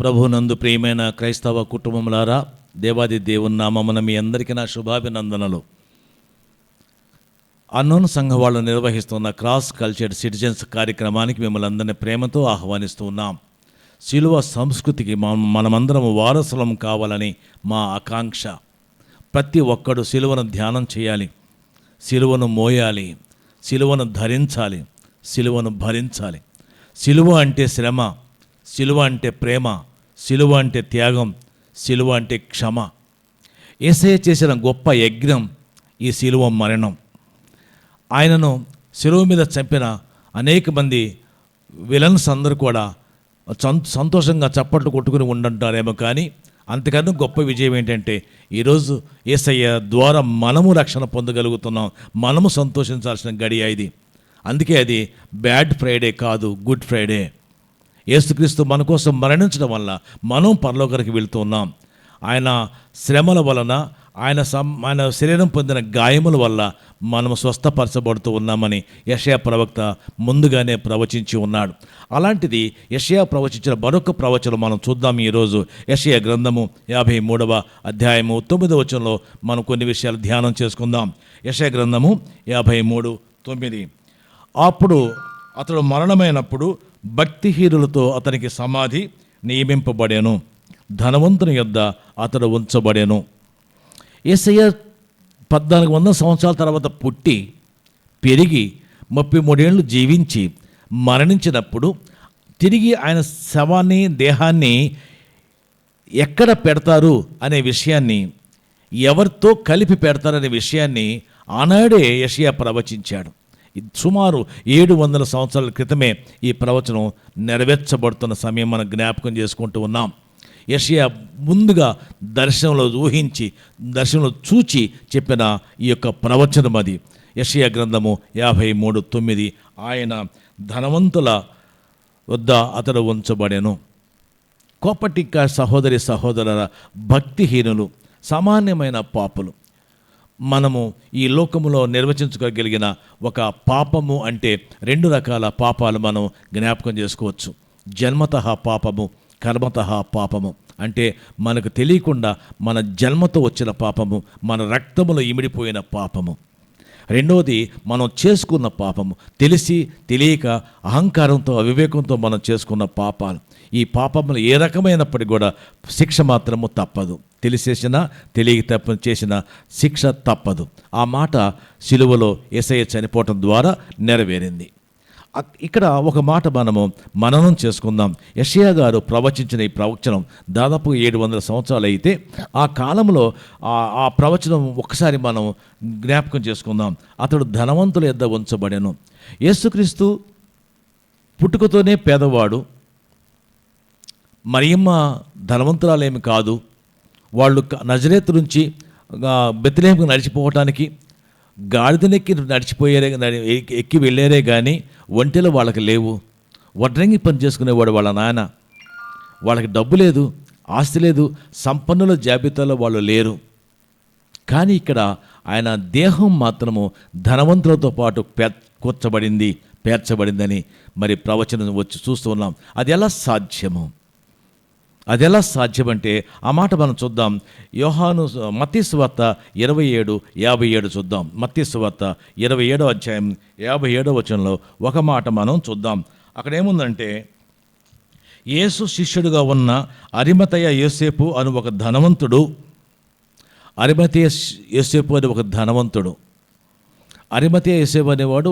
ప్రభునందు ప్రియమైన క్రైస్తవ కుటుంబములారా దేవాది దేవుని నామమున మీ అందరికీ నా శుభాభినందనలు. అన్నోన్ సంఘ వాళ్ళు నిర్వహిస్తున్న క్రాస్ కల్చర్డ్ సిటిజన్స్ కార్యక్రమానికి మిమ్మల్ని అందరినీ ప్రేమతో ఆహ్వానిస్తూ ఉన్నాం. శిలువ సంస్కృతికి మనం మనమందరం వారసులం కావాలని మా ఆకాంక్ష. ప్రతి ఒక్కడు శిలువను ధ్యానం చేయాలి శిలువను మోయాలి శిలువను ధరించాలి శిలువను భరించాలి. శిలువ అంటే శ్రమ శిలువ అంటే ప్రేమ శిలువ అంటే త్యాగం శిలువ అంటే క్షమ. ఏసయ్య చేసిన గొప్ప యజ్ఞం ఈ శిలువ మరణం. ఆయనను శిలువ మీద చంపిన అనేక మంది విలన్స్ అందరూ కూడా సంతోషంగా చప్పట్లు కొట్టుకుని ఉండంటారేమో కానీ అంతకన్నా గొప్ప విజయం ఏంటంటే ఈరోజు ఏసయ్య ద్వారా మనము రక్షణ పొందగలుగుతున్నాం మనము సంతోషించాల్సిన గడియ ఇది. అందుకే అది బ్యాడ్ ఫ్రైడే కాదు గుడ్ ఫ్రైడే. యేసుక్రీస్తు మన కోసం మరణించడం వల్ల మనం పరలోకరికి వెళ్తున్నాం ఆయన శ్రమల వలన ఆయన సం ఆయన శరీరం పొందిన గాయముల వల్ల మనం స్వస్థపరచబడుతూ ఉన్నామని యషయా ప్రవక్త ముందుగానే ప్రవచించి ఉన్నాడు. అలాంటిది యషయా ప్రవచించిన మరొక ప్రవచనం మనం చూద్దాం ఈరోజు. యషయా గ్రంథము యాభై మూడవ అధ్యాయము తొమ్మిదవ వచనంలో మనం కొన్ని విషయాలు ధ్యానం చేసుకుందాం. యషయా గ్రంథము యాభై మూడు తొమ్మిది. అప్పుడు అతడు మరణమైనప్పుడు భక్తిహీనులతో అతనికి సమాధి నియమింపబడెను. ధనవంతుని యొద్ద అతడు ఉంచబడెను. ఏసయ్య పద్నాలుగు వందల సంవత్సరాల తర్వాత పుట్టి పెరిగి ముప్పై మూడేళ్ళు జీవించి మరణించినప్పుడు తిరిగి ఆయన శవాన్ని దేహాన్ని ఎక్కడ పెడతారు అనే విషయాన్ని ఎవరితో కలిపి పెడతారనే విషయాన్ని ఆనాడే యషియా ప్రవచించాడు. సుమారు ఏడు వందల సంవత్సరాల క్రితమే ఈ ప్రవచనం నెరవేర్చబడుతున్న సమయం మనం జ్ఞాపకం చేసుకుంటూ ఉన్నాం. యషియా ముందుగా దర్శనంలో ఊహించి దర్శనంలో చూచి చెప్పిన ఈ యొక్క ప్రవచనం అది. యషియా గ్రంథము యాభై మూడు తొమ్మిది ఆయన ధనవంతుల వద్ద అతడు ఉంచబడెను. కోపటిక్క సహోదరి సహోదరుల భక్తిహీనులు సామాన్యమైన పాపులు. మనము ఈ లోకములో నిర్వచించుకోగలిగిన ఒక పాపము అంటే రెండు రకాల పాపాలు మనం జ్ఞాపకం చేసుకోవచ్చు. జన్మత పాపము కర్మత పాపము. అంటే మనకు తెలియకుండా మన జన్మతో వచ్చిన పాపము మన రక్తములో ఇమిడిపోయిన పాపము. రెండవది మనం చేసుకున్న పాపము. తెలిసి తెలియక అహంకారంతో అవివేకంతో మనం చేసుకున్న పాపాలు. ఈ పాపములు ఏ రకమైనప్పటికీ కూడా శిక్ష మాత్రము తప్పదు. తెలిసేసిన తెలియక తప్ప చేసిన శిక్ష తప్పదు. ఆ మాట సిలువలో ఎసయ చనిపోవటం ద్వారా నెరవేరింది. ఇక్కడ ఒక మాట మనము మననం చేసుకుందాం. యషయా గారు ప్రవచించిన ఈ ప్రవచనం దాదాపు ఏడు వందల సంవత్సరాలు అయితే ఆ కాలంలో ఆ ఆ ప్రవచనం ఒకసారి మనం జ్ఞాపకం చేసుకుందాం. అతడు ధనవంతుల యొద్ద ఉంచబడెను. యేసుక్రీస్తు పుట్టుకతోనే పేదవాడు మరియమ్మ ధనవంతురాలేమి కాదు. వాళ్ళు నజరేత్ నుంచి ఆ, నడిచిపోవటానికి గాడిదనెక్కి నడిచిపోయారే ఎక్కి- వెళ్ళేరే వెళ్ళారే కానీ ఒంటెలు వాళ్ళకి లేవు. వడ్రంగి పని చేసుకునేవాడు వాళ్ళ నాయన. వాళ్ళకి డబ్బు లేదు ఆస్తి లేదు సంపన్నుల జాబితాలో వాళ్ళు లేరు. కానీ ఇక్కడ ఆయన దేహం మాత్రము ధనవంతులతో పాటు పే కూర్చబడింది పేర్చబడిందని మరి ప్రవచనం వచ్చి చూస్తూ ఉన్నాం. అది ఎలా సాధ్యము? అది ఎలా సాధ్యమంటే ఆ మాట మనం చూద్దాం. యోహాను మతీశ్వార్త ఇరవై ఏడు యాభై ఏడు చూద్దాం. మతీశ్వార్త ఇరవై ఏడో అధ్యాయం యాభై ఏడో వచనంలో ఒక మాట మనం చూద్దాం. అక్కడ ఏముందంటే యేసు శిష్యుడుగా ఉన్న అరిమతయ యోసేపు అని ఒక ధనవంతుడు అరిమతయ యోసేపు అని ఒక ధనవంతుడు అరిమతయ యోసేపు అనేవాడు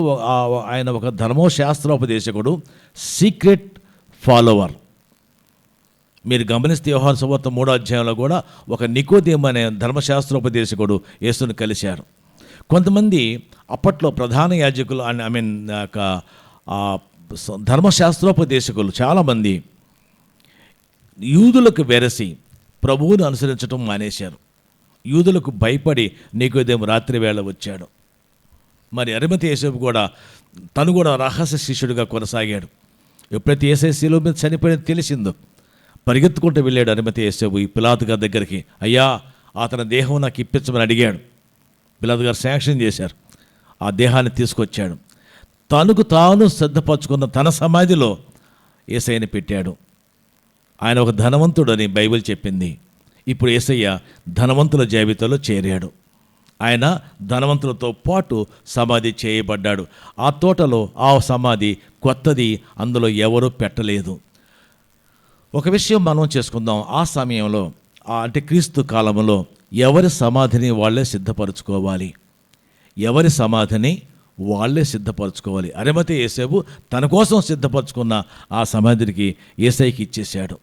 ఆయన ఒక ధర్మశాస్త్రోపదేశకుడు సీక్రెట్ ఫాలోవర్. మీరు గమనిస్తే వ్యవహార సువార్త మూడో అధ్యాయంలో కూడా ఒక నికోదేమ్ అనే ధర్మశాస్త్రోపదేశకుడు యేసును కలిశారు. కొంతమంది అప్పట్లో ప్రధాన యాజకులు ఐ మీన్ ధర్మశాస్త్రోపదేశకులు చాలామంది యూదులకు వెరసి ప్రభువును అనుసరించడం మానేశారు. యూదులకు భయపడి నీకోదేం రాత్రి వేళ వచ్చాడు. మరి అరిమతి యేసేపు కూడా తను కూడా రహస్య శిష్యుడిగా కొనసాగాడు. ఎప్పుడైతే ఏసైసీలో మీద చనిపోయిన తెలిసిందో? పరిగెత్తుకుంటూ వెళ్ళాడు అనుమతి యేసేపు ఈ పిలాత్ గారి దగ్గరికి. అయ్యా అతని దేహం నాకు ఇప్పించమని అడిగాడు. పిలాత్ గారు శాంక్షన్ చేశారు. ఆ దేహాన్ని తీసుకొచ్చాడు. తనకు తాను శ్రద్ధపరచుకున్న తన సమాధిలో ఏసయ్యని పెట్టాడు. ఆయన ఒక ధనవంతుడని బైబిల్ చెప్పింది. ఇప్పుడు ఏసయ్య ధనవంతుల జాబితాలో చేరాడు. ఆయన ధనవంతులతో పాటు సమాధి చేయబడ్డాడు. ఆ తోటలో ఆ సమాధి కొత్తది అందులో ఎవరూ పెట్టలేదు. ఒక విషయం మనం చేసుకుందాం. ఆ సమయంలో ఆ అంటే క్రీస్తు కాలంలో ఎవరి సమాధిని వాళ్ళే సిద్ధపరచుకోవాలి? ఎవరి సమాధిని వాళ్ళే సిద్ధపరచుకోవాలి? అరిమతి ఏసేపు తన కోసం సిద్ధపరచుకున్న ఆ సమాధికి ఏసైకి ఇచ్చేశాడు.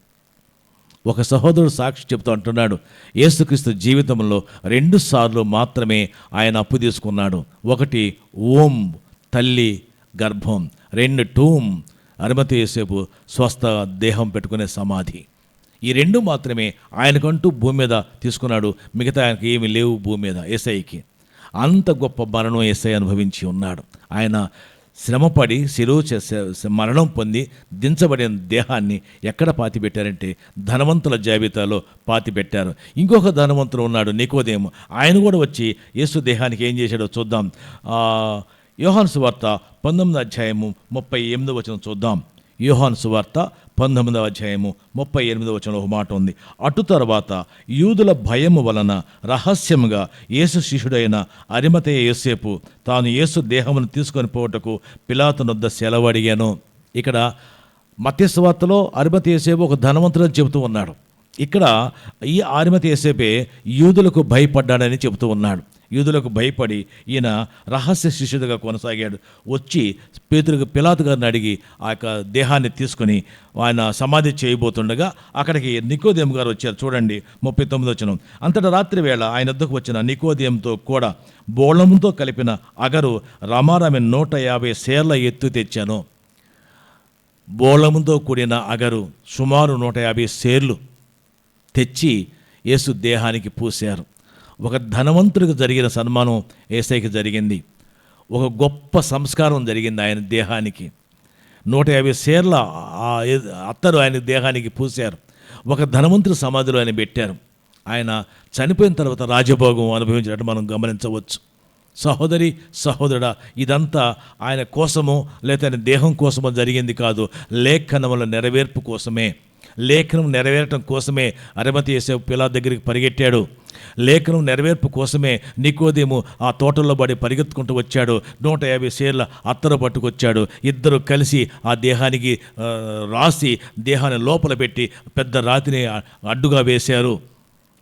ఒక సహోదరుడు సాక్షి చెప్తూ అంటున్నాడు యేసుక్రీస్తు జీవితంలో రెండు సార్లు మాత్రమే ఆయన అప్పు తీసుకున్నాడు. ఒకటి ఓం తల్లి గర్భం. రెండు టూమ్ అనుమతి యేసేపు స్వస్థ దేహం పెట్టుకునే సమాధి. ఈ రెండు మాత్రమే ఆయనకంటూ భూమి మీద తీసుకున్నాడు. మిగతా ఆయనకి ఏమి లేవు భూమి మీద ఏసైకి. అంత గొప్ప మరణం ఏసై అనుభవించి ఉన్నాడు. ఆయన శ్రమపడి శిలువ చేసే మరణం పొంది దించబడిన దేహాన్ని ఎక్కడ పాతి పెట్టారంటే ధనవంతుల జాబితాలో పాతి పెట్టారు ఇంకొక ధనవంతుడు ఉన్నాడు నికోదేము. ఆయన కూడా వచ్చి యేసు దేహానికి ఏం చేశాడో చూద్దాం. యోహాను సువార్త పంతొమ్మిది అధ్యాయము ముప్పై ఎనిమిదో వచనం చూద్దాం. యోహాను సువార్త పంతొమ్మిదవ అధ్యాయము ముప్పై ఎనిమిదవ వచనం ఒక మాట ఉంది. అటు తర్వాత యూదుల భయము వలన రహస్యముగా యేసు శిష్యుడైన అరిమతయ యోసేపు తాను యేసు దేహమును తీసుకొని పోవటకు పిలాతనొద్ద సెలవు అడిగాను. ఇక్కడ మత్స్యవార్తలో అరిమతి యేసేపు ఒక ధనవంతుడని చెబుతూ ఉన్నాడు. ఇక్కడ ఈ ఆరిమతి యేసేపే యూదులకు భయపడ్డాడని చెబుతూ ఉన్నాడు. యూదులకు భయపడి ఈయన రహస్య శిష్యుడిగా కొనసాగాడు. వచ్చి పేతులకు పిలాతు గారిని అడిగి ఆ యొక్క దేహాన్ని తీసుకొని ఆయన సమాధి చేయబోతుండగా అక్కడికి నికోదేం గారు వచ్చారు. చూడండి ముప్పై తొమ్మిది వచ్చిన అంతటా రాత్రి వేళ ఆయన వద్దకు వచ్చిన నికోదేంతో కూడా బోళంతో కలిపిన అగరు రమారామి నూట యాభై సేర్ల ఎత్తు తెచ్చాను. బోళముతో కూడిన అగరు సుమారు నూట యాభై సేర్లు తెచ్చి యేసు దేహానికి పూశారు. ఒక ధనవంతుడికి జరిగిన సన్మానం ఏసైకి జరిగింది. ఒక గొప్ప సంస్కారం జరిగింది ఆయన దేహానికి. నూట యాభై సేర్ల అత్తరు ఆయన దేహానికి పూశారు. ఒక ధనవంతుడి సమాధిలో ఆయన పెట్టారు. ఆయన చనిపోయిన తర్వాత రాజభోగం అనుభవించినట్టు మనం గమనించవచ్చు. సహోదరి సహోదరుడ ఇదంతా ఆయన కోసమో లేదా ఆయన దేహం కోసమో జరిగింది కాదు. లేఖనముల నెరవేర్పు కోసమే. లేఖనం నెరవేరటం కోసమే అరమతి యేసేపు పిలా దగ్గరికి పరిగెట్టాడు. లేఖనం నెరవేర్పు కోసమే నికోదేము ఆ తోటల్లో పడి పరిగెత్తుకుంటూ వచ్చాడు. నూట యాభై షేర్ల అత్తరు పట్టుకొచ్చాడు. ఇద్దరు కలిసి ఆ దేహానికి రాసి దేహాన్ని లోపల పెట్టి పెద్ద రాతిని అడ్డుగా వేశారు.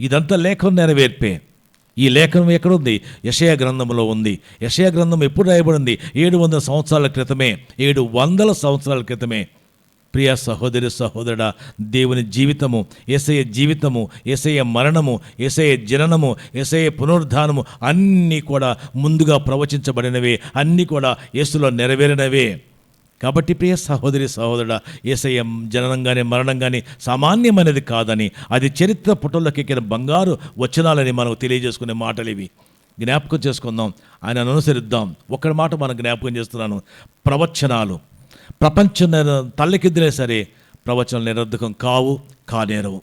ఇదంతా లేఖనం నెరవేర్పే. ఈ లేఖనం ఎక్కడుంది? యషయ గ్రంథంలో ఉంది. యషయ గ్రంథం ఎప్పుడు రాయబడింది? ఏడు వందల సంవత్సరాల క్రితమే. ఏడు వందల సంవత్సరాల క్రితమే. ప్రియ సహోదరి సహోదరుడా దేవుని జీవితము ఏసయ్య జీవితము ఏసయ్య మరణము ఏసయ్య జననము ఏసయ్య పునరుద్ధానము అన్నీ కూడా ముందుగా ప్రవచించబడినవే అన్నీ కూడా యేసులో నెరవేరినవే. కాబట్టి ప్రియ సహోదరి సహోదరుడ కానీ మరణం కానీ సామాన్యమైనది కాదని అది చరిత్ర పుటల్లోకి ఎక్కిన బంగారు వచనాలని మనకు తెలియజేసుకునే మాటలు ఇవి జ్ఞాపకం చేసుకుందాం ఆయన అనుసరిద్దాం. ఒక్కడి మాట మనం జ్ఞాపకం చేస్తున్నాను. ప్రవచనాలు. ప్రపంచం నిర- సరే ప్రవచనాలు నిరర్ధకం కావు కానేరవు.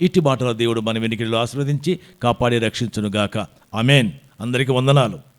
ఇట్టి మాటల దేవుడు మన వెనుకలు ఆశీర్వదించి కాపాడి రక్షించునుగాక. అమేన్ అందరికీ వందనాలు.